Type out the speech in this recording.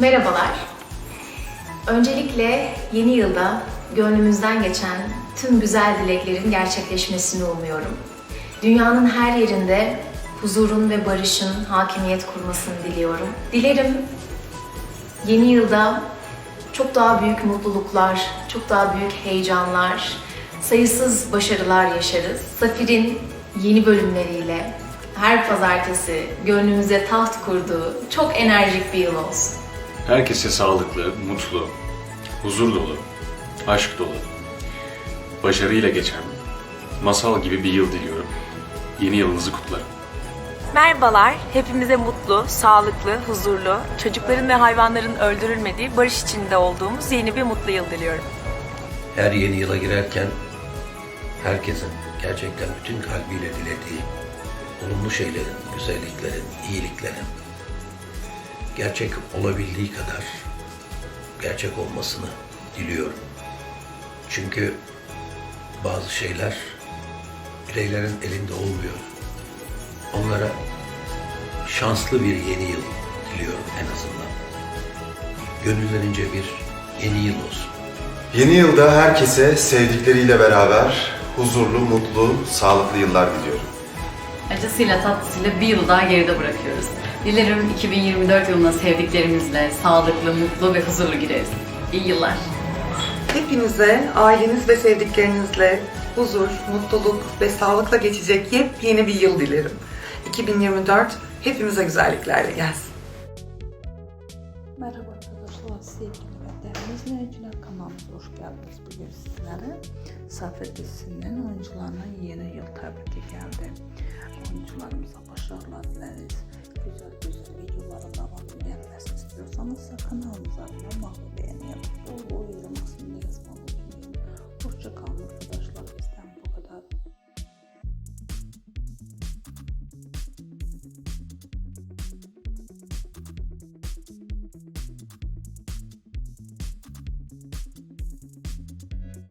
Merhabalar. Öncelikle yeni yılda gönlümüzden geçen tüm güzel dileklerin gerçekleşmesini umuyorum. Dünyanın her yerinde huzurun ve barışın hakimiyet kurmasını diliyorum. Dilerim yeni yılda çok daha büyük mutluluklar, çok daha büyük heyecanlar, sayısız başarılar yaşarız. Safir'in yeni bölümleriyle her pazartesi gönlümüze taht kurduğu çok enerjik bir yıl olsun. Herkese sağlıklı, mutlu, huzur dolu, aşk dolu, başarıyla geçen, masal gibi bir yıl diliyorum. Yeni yılınızı kutlarım. Merhabalar, hepimize mutlu, sağlıklı, huzurlu, çocukların ve hayvanların öldürülmediği, barış içinde olduğumuz yeni bir mutlu yıl diliyorum. her yeni yıla girerken herkesin gerçekten bütün kalbiyle dilediği olumlu şeylerin, güzelliklerin, iyiliklerin gerçek olabildiği kadar gerçek olmasını diliyorum. Çünkü bazı şeyler bireylerin elinde olmuyor. Onlara şanslı bir yeni yıl diliyorum en azından. Gönüllerince bir yeni yıl olsun. Yeni yılda herkese sevdikleriyle beraber huzurlu, mutlu, sağlıklı yıllar diliyorum. Acısıyla tatlısıyla bir yıl daha geride bırakıyoruz. Dilerim 2024 yılına sevdiklerimizle sağlıklı, mutlu ve huzurlu gireriz. İyi yıllar. Hepinize, aileniz ve sevdiklerinizle huzur, mutluluk ve sağlıkla geçecek yepyeni bir yıl dilerim. 2024 hepimize güzelliklerle gelsin. Merhaba arkadaşlar, sevgili ve değerli izleyiciler kanalımıza hoş geldiniz. Bugün sizlere Safa dizisinin oyuncularına yeni yıl tebriki geldi. Oyuncularımıza başarılar dileriz. Güzel güzel videoların devam gelmesini istiyorsanız kanalımıza abone olmayı,